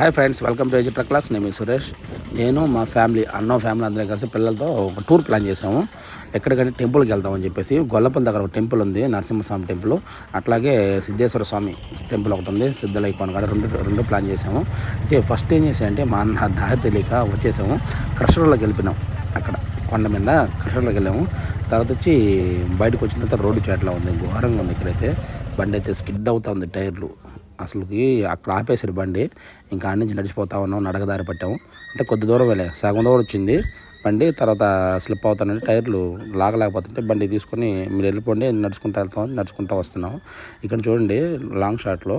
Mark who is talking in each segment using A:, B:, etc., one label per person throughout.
A: Hi friends welcome to AG class నేను మీ సురేష్ నేను మా ఫ్యామిలీ అన్న ఫ్యామిలీ అందరం కలిసి పిల్లలతో ఒక టూర్ ప్లాన్ చేసాము ఎక్కడికంటే టెంపుల్కి వెళ్దామని చెప్పేసి గొల్లపల్లి దగ్గర ఒక టెంపుల్ ఉంది నరసింహస్వామి టెంపుల్ అట్లాగే సిద్ధేశ్వర స్వామి టెంపుల్ ఒకటి ఉంది సిద్ధలైకోన కాడ రెండు రెండు ప్లాన్ చేసాము అయితే ఫస్ట్ ఏం చేసామంటే మా అన్న దారి తెలియక వచ్చేసాము. క్రషర్లోకి వెళ్ళిపోయినాం అక్కడ కొండ మీద క్రషర్లోకి వెళ్ళాము తర్వాత వచ్చి బయటకు వచ్చిన తర్వాత రోడ్డు చేట్లా ఉంది ఘోరంగా ఉంది ఇక్కడైతే. బండి అయితే స్కిడ్ అవుతా ఉంది టైర్లు. అసలుకి అక్కడ ఆపేసారు బండి. ఇంకా ఆడ నుంచి నడిచిపోతా ఉన్నాం నడకదారి పట్టాము. అంటే కొద్ది దూరం వెళ్ళే. సగం దూరం వచ్చింది. బండి తర్వాత స్లిప్ అవుతానంటే టైర్లు లాగలేకపోతుంటే బండి తీసుకొని మీరు వెళ్ళిపోండి నడుచుకుంటూ వెళ్తాం నడుచుకుంటూ వస్తున్నాం. ఇక్కడ చూడండి లాంగ్ షాట్లో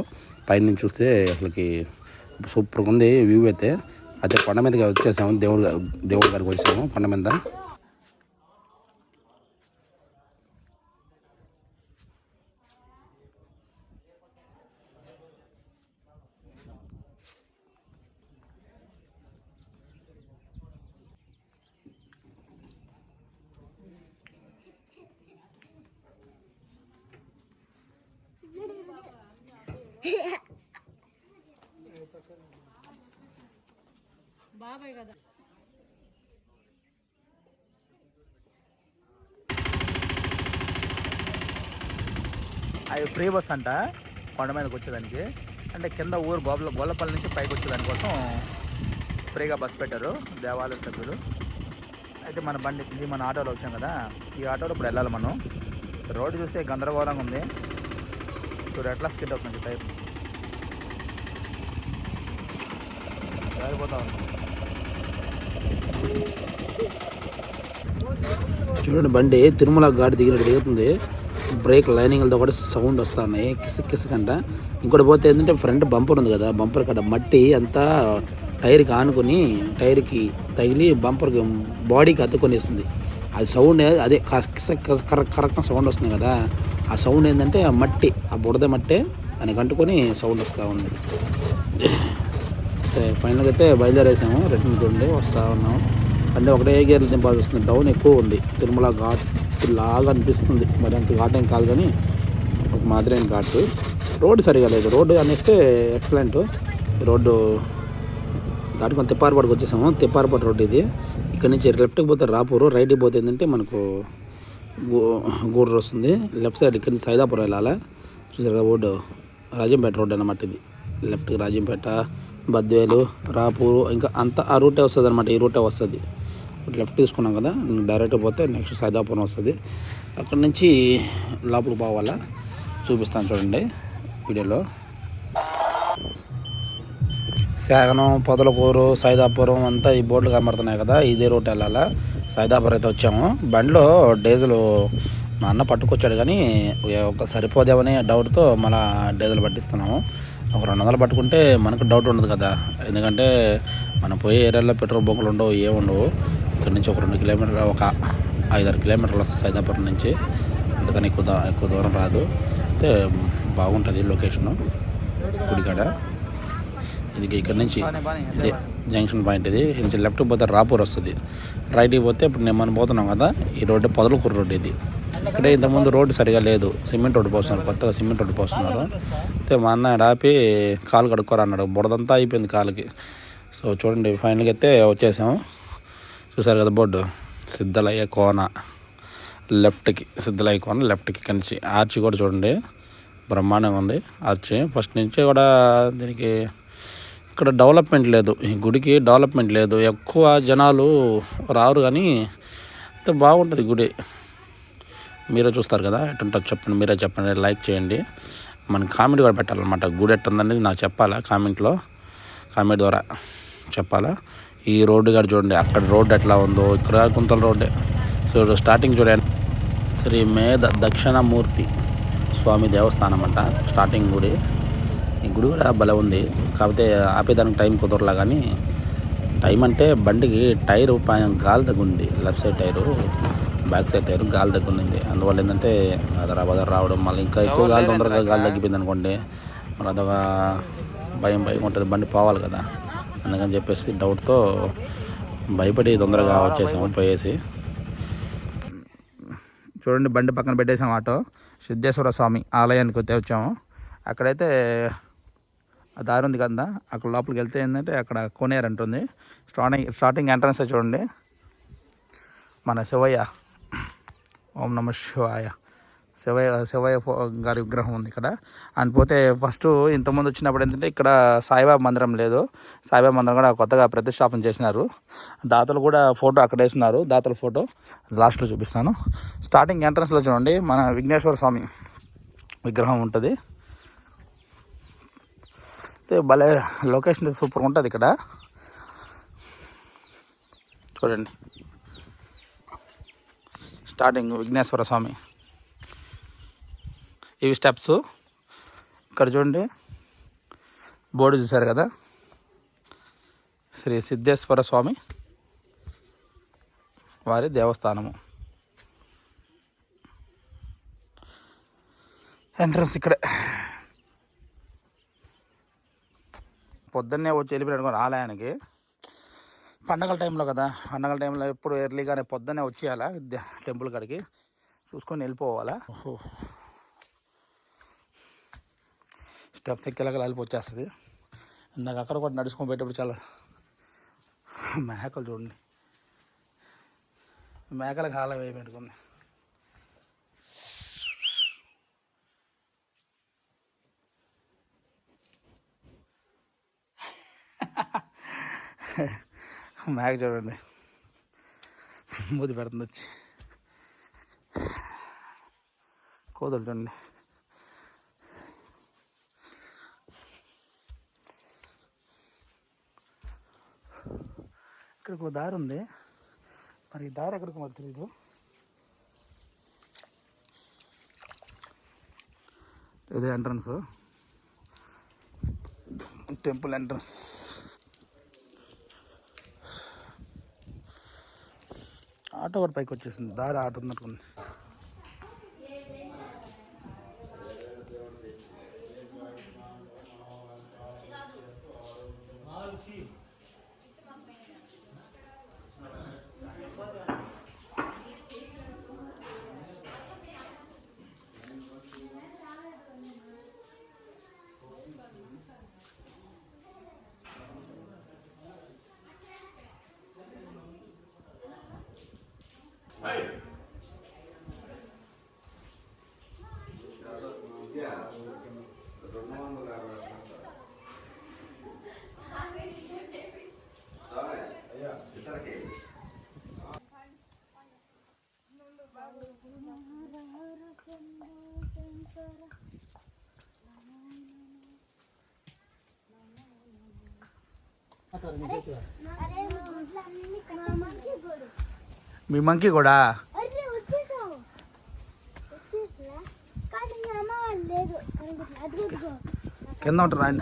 A: పైన నుంచి చూస్తే అసలుకి సూపర్గా ఉంది వ్యూ అయితే. అయితే కొండ మీదకి వచ్చేసాము దేవుడు దేవుడి గారికి వచ్చాము కొండ మీద.
B: బాబాయ్ కదా.
C: అవి ఫ్రీ బస్ అంట కొండ మీదకి వచ్చేదానికి. అంటే కింద ఊరు గోబల గోళ్ళపల్లి నుంచి పైకి వచ్చేదాని కోసం ఫ్రీగా బస్ పెట్టారు దేవాలయ సభ్యులు. అయితే మన బండి ఇది మన ఆటోలో వచ్చాం కదా. ఈ ఆటోలో ఇప్పుడు వెళ్ళాలి మనం. రోడ్డు చూస్తే గందరగోళంగా ఉంది. ఇప్పుడు ఎట్లా స్కిడ్ అవుతుంది టైప్ జారిపోతా ఉంది
A: చూడండి బండి తిరుమల ఘాట్ దిగినట్టు దిగుతుంది. బ్రేక్ లైనింగ్లతో కూడా సౌండ్ వస్తున్నాయి ఉన్నాయి కిసక్ ఇంకోటి పోతే ఏంటంటే ఫ్రంట్ బంపర్ ఉంది కదా బంపర్ కట్ట మట్టి అంతా టైర్కి ఆనుకొని టైర్కి తగిలి బంపర్కి బాడీకి అత్తుకొనేస్తుంది అది సౌండ్ అదే కిసక్ కరెక్ట్ సౌండ్ వస్తుంది కదా. ఆ సౌండ్ ఏంటంటే ఆ మట్టి ఆ బుడద మట్టే దానికి అంటుకొని సౌండ్ వస్తూ ఉంది. సరే ఫైనల్గా అయితే బయలుదేరేసాము. రిటర్న్ చూడండి వస్తూ ఉన్నాము. అంటే ఒకటే గేర్లు దింపాల్సి వస్తుంది. డౌన్ ఎక్కువ ఉంది. తిరుమల ఘాట్ లాగా అనిపిస్తుంది. మరి అంత ఘాట్ ఏం కాదు కానీ ఒక మాదిరైన ఘాట్. రోడ్డు సరిగా లేదు. రోడ్డు అనేస్తే ఎక్సలెంట్ రోడ్డు దాటుకొని తిప్పారపాటుకు వచ్చేసాము. తిప్పారపాటు రోడ్డు ఇది. ఇక్కడ నుంచి లెఫ్ట్కి పోతే రాపూరు రైట్కి పోతే ఏంటంటే మనకు గూ- గూడూరు వస్తుంది. లెఫ్ట్ సైడ్ ఇక్కడ నుంచి సైదాపురం వెళ్ళాలి. చూసారు కదా రోడ్డు. రాజంపేట రోడ్డు అన్నమాట ఇది. లెఫ్ట్కి రాజంపేట బద్వేలు రాపూరు ఇంకా అంత ఆ రూటే వస్తుంది అనమాట ఈ రూటే వస్తుంది. లెఫ్ట్ తీసుకున్నాం కదా డైరెక్ట్ పోతే నెక్స్ట్ సైదాపురం వస్తుంది. అక్కడ నుంచి లోపలికి పోవాలా? చూపిస్తాను చూడండి వీడియోలో. శాగనం పొదలకూరు సైదాపురం అంతా ఈ బోర్డులు కనబడుతున్నాయి కదా ఇదే రూట్ వెళ్ళాలా? సైదాపురం అయితే వచ్చాము. బండిలో డీజిల్ మా అన్న పట్టుకొచ్చాడు కానీ ఒక సరిపోదేమనే డౌట్తో మళ్ళా డీజిల్ పట్టిస్తున్నాము. ఒక రెండు వందలు పట్టుకుంటే మనకు డౌట్ ఉండదు కదా. ఎందుకంటే మనం పోయే ఏరియాలో పెట్రోల్ బంకులు ఉండవు ఏమి ఉండవు. ఇక్కడ నుంచి ఒక రెండు కిలోమీటర్లు ఒక ఐదారు కిలోమీటర్లు వస్తుంది సైదాపురం నుంచి. అందుకని ఎక్కువ ఎక్కువ దూరం రాదు. అయితే బాగుంటుంది లొకేషను గుడికాడ ఇది ఇక్కడ నుంచి ఇది జంక్షన్ పాయింట్ ఇది. నుంచి లెఫ్ట్ పోతే రాపూర్ వస్తుంది. రైట్కి పోతే ఇప్పుడు నేను మనం పోతున్నాం కదా ఈ రోడ్డు పొదలకూరు రోడ్డు ఇది. ఇక్కడే ఇంతకుముందు రోడ్డు సరిగా లేదు. సిమెంట్ రోడ్డు పోస్తున్నారు. కొత్తగా సిమెంట్ రోడ్డు పోస్తున్నారు. అయితే మా అన్న ఆపి కాలు కడుక్కోరా అన్నాడు. బుడదంతా అయిపోయింది కాలుకి. సో చూడండి ఫైనల్గా అయితే వచ్చేసాము. చూసారు కదా బోర్డు? సిద్ధలయ్య కోన. లెఫ్ట్కి సిద్ధలయ్య కోన లెఫ్ట్కి కలిసి ఆర్చి కూడా చూడండి. బ్రహ్మాండంగా ఉంది ఆర్చి. ఫస్ట్ నుంచి కూడా దీనికి ఇక్కడ డెవలప్మెంట్ లేదు. ఈ గుడికి డెవలప్మెంట్ లేదు. ఎక్కువ జనాలు రారు కానీ అయితే బాగుంటుంది గుడి. మీరే చూస్తారు కదా ఎట్టుంటుంది చెప్పండి మీరే చెప్పండి లైక్ చేయండి. మన కామెంట్ కూడా పెట్టాలన్నమాట. గుడి ఎట్టుందనేది నాకు చెప్పాలా కామెంట్లో? కామెంట్ ద్వారా చెప్పాలా? ఈ రోడ్డు గారు చూడండి అక్కడ రోడ్డు ఎట్లా ఉందో ఇక్కడ కుంతల రోడ్డే. సో స్టార్టింగ్ చూడండి. శ్రీ మేధ దక్షిణమూర్తి స్వామి దేవస్థానం అంట స్టార్టింగ్ గుడి. ఈ గుడి కూడా భలే ఉంది. కాకపోతే ఆపేదానికి టైం కుదరలా కానీ టైం అంటే బండికి టైరు గాలి తగ్గుంది left side tyre. Back side tyre గాలి తగ్గుంది అందువల్ల ఏంటంటే అదరా బదర రావడం మళ్ళీ ఇంకా ఎక్కువ గాలి తొందరగా గాలి తగ్గిపోయింది అనుకోండి మరి అదొక భయం భయం ఉంటుంది. బండి పోవాలి కదా. అందుకని చెప్పేసి డౌట్తో భయపడి తొందరగా వచ్చేసాము పోయేసి.
C: చూడండి బండి పక్కన పెట్టేసాం ఆటో. సిద్ధేశ్వర స్వామి ఆలయానికి వచ్చే వచ్చాము. అక్కడైతే ఆ దారి ఉంది కదా అక్కడ లోపలికి వెళ్తే ఏంటంటే అక్కడ కోనేరు అంటుంది. స్టార్టింగ్ స్టార్టింగ్ ఎంట్రన్స్ చూడండి. మన శివయ్య. ఓం నమ శివాయ. శివయ్య శివయ్య ఫో- గారి విగ్రహం ఉంది ఇక్కడ. అండ్ పోతే ఫస్ట్ ఇంతకుముందు వచ్చినప్పుడు ఏంటంటే ఇక్కడ సాయిబాబా మందిరం లేదు. సాయిబాబా మందిరం కూడా కొత్తగా ప్రతిష్టాపన చేసినారు. దాతలు కూడా ఫోటో అక్కడ వేస్తున్నారు. దాతల ఫోటో లాస్ట్లో చూపిస్తాను. స్టార్టింగ్ ఎంట్రన్స్లో చూడండి. మన విఘ్నేశ్వర స్వామి విగ్రహం ఉంటుంది. భలే లొకేషన్ సూపర్గా ఉంటుంది ఇక్కడ. చూడండి. స్టార్టింగ్ విఘ్నేశ్వర స్వామి ఇవి స్టెప్స్ ఇక్కడ చూడండి. బోర్డు చూశారు కదా? శ్రీ సిద్ధేశ్వర స్వామి వారి దేవస్థానము. ఎంట్రన్స్ ఇక్కడే. పొద్దున్నే వచ్చి వెళ్ళిపోయాడు ఆలయానికి. పండగల టైంలో కదా. పండగల టైంలో ఎప్పుడు ఎర్లీగానే పొద్దునే వచ్చేయాలా? టెంపుల్ కాడికి. చూసుకొని వెళ్ళిపోవాలా? స్టెప్స్ ఎక్కేలాగా వెళ్ళిపోచ్చేస్తుంది ఇందాక అక్కడ కూడా నడుచుకొని పోయేటప్పుడు చాలా మేకలు చూడండి. మేకల కాలం వేయి పెట్టుకుంది. మేక చూడండి. మూతి పెడుతుంది వచ్చి. కోదలు చూడండి. ఇక్కడికి ఒక దారి ఉంది. మరి ఈ దారి ఎక్కడికి మాకు తెలీదు. ఇదే ఎంట్రన్స్ టెంపుల్ ఎంట్రన్స్ ఆటో కూడా పైకి వచ్చేసింది దారి ఆటో ఉన్నట్టుంది మీ మంకీ కూడా
D: అరే వచ్చేసావు వచ్చేసా కానీ మీ లేదు అదిగో
C: కింద ఉంటారు ఆయన.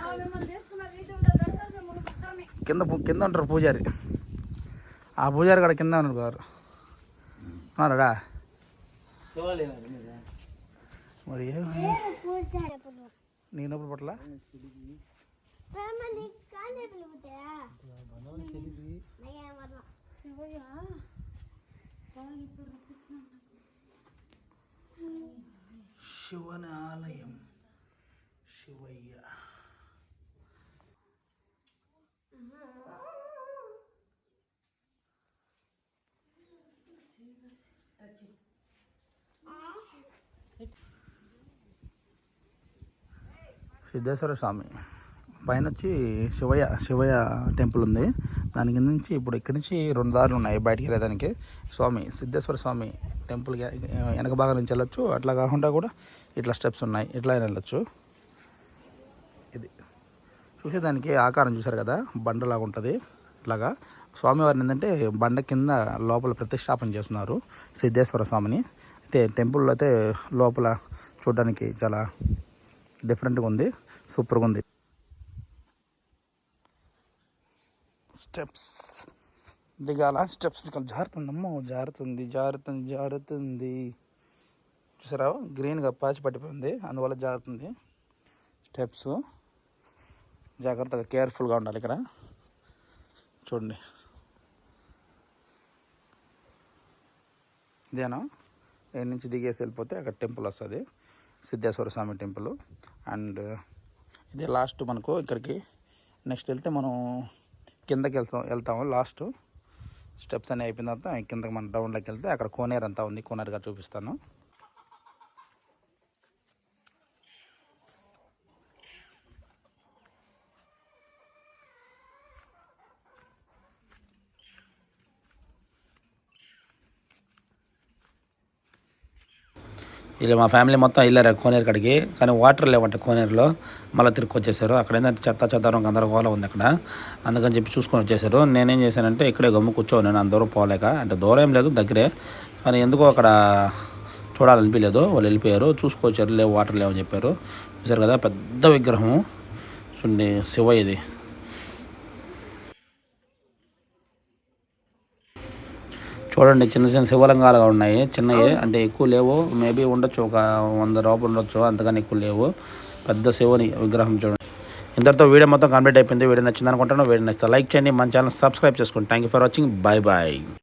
C: కింద పూ- కింద ఉంటారు పూజారి. ఆ పూజారి కూడా కింద ఉన్నారు గారు ఉన్నారా మరి ఏమి?
D: పూజ చెప్పులు
C: నీ నొప్పులు పట్ల
B: శివయ్య.
C: శివని ఆలయం. శివయ్య. సిద్ధేశ్వర స్వామి. పైన వచ్చి శివయ్య శివయ్య టెంపుల్ ఉంది. దాని కింద నుంచి ఇప్పుడు ఇక్కడి నుంచి రెండు దారులు ఉన్నాయి బయటికి వెళ్ళడానికి. స్వామి సిద్ధేశ్వర స్వామి టెంపుల్ వెనక భాగం నుంచి వెళ్ళొచ్చు. అట్లా కాకుండా కూడా ఇట్లా స్టెప్స్ ఉన్నాయి. ఇట్లా అయినా వెళ్ళొచ్చు. ఇది. చూసేదానికి ఆకారం చూసారు కదా? బండలాగా ఉంటుంది. ఇట్లాగా. స్వామివారిని ఏంటంటే బండ కింద లోపల ప్రతిష్టాపన చేస్తున్నారు సిద్ధేశ్వర స్వామిని. అయితే టెంపుల్లో అయితే లోపల చూడడానికి చాలా డిఫరెంట్గా ఉంది. సూపర్గా ఉంది. స్టెప్స్. దిగాల. స్టెప్స్ దిగాలి. జారుతుంది అమ్మో జారుతుంది జారుతుంది జారుతుంది. చూసారా? గ్రీన్గా పాచి పట్టిపోయింది. అందువల్ల జారుతుంది. స్టెప్స్. జాగ్రత్తగా కేర్ఫుల్గా ఉండాలి ఇక్కడ. చూడండి. ఇదేనా? ఏ నుంచి దిగేసి వెళ్ళిపోతే అక్కడ టెంపుల్ వస్తుంది. సిద్ధేశ్వర స్వామి టెంపుల్. అండ్
A: ఇదే లాస్ట్ మనకు ఇక్కడికి. నెక్స్ట్ వెళ్తే మనం కిందకి వెళ్తాం వెళ్తాము. లాస్ట్ స్టెప్స్ అన్నీ అయిపోయిన తర్వాత కిందకి మనం డౌన్లోకి వెళ్తే అక్కడ కోనేరు అంతా ఉంది. కోనేరుగా చూపిస్తాను. ఇలా మా ఫ్యామిలీ మొత్తం వెళ్ళారు కోనేరు కాడికి. కానీ వాటర్ లేవంట కోనేరులో. మళ్ళీ తిరిగి వచ్చేసారు. అక్కడ ఏంటంటే చెత్త చెత్తారం గందరగోళం ఉంది అక్కడ. అందుకని చెప్పి చూసుకొని వచ్చేసారు. నేనేం చేశానంటే ఇక్కడే గమ్ము కూర్చోను నేను అంత దూరం పోలేక. అంటే దూరం ఏం లేదు దగ్గరే. కానీ ఎందుకో అక్కడ చూడాలనిపించలేదు. వాళ్ళు వెళ్ళిపోయారు. చూసుకొచ్చారు. లేవు వాటర్ లేవని చెప్పారు. చూసారు కదా పెద్ద విగ్రహం. చూడండి శివ ఇది. చూడండి చిన్న చిన్న శివలింగాలుగా ఉన్నాయి. చిన్నవి అంటే ఎక్కువ లేవు. మేబీ ఉండొచ్చు ఒక వంద రూపాయలు ఉండొచ్చు అంతకని ఎక్కువ లేవు. పెద్ద శివుని విగ్రహం చూడండి. ఇంతటితో వీడియో మొత్తం కంప్లీట్ అయిపోయింది. వీడియో నచ్చింది అనుకుంటాను వీడియో నచ్చితే లైక్ చేయండి. మన ఛానల్ సబ్స్క్రైబ్ చేసుకోండి thank you for watching bye bye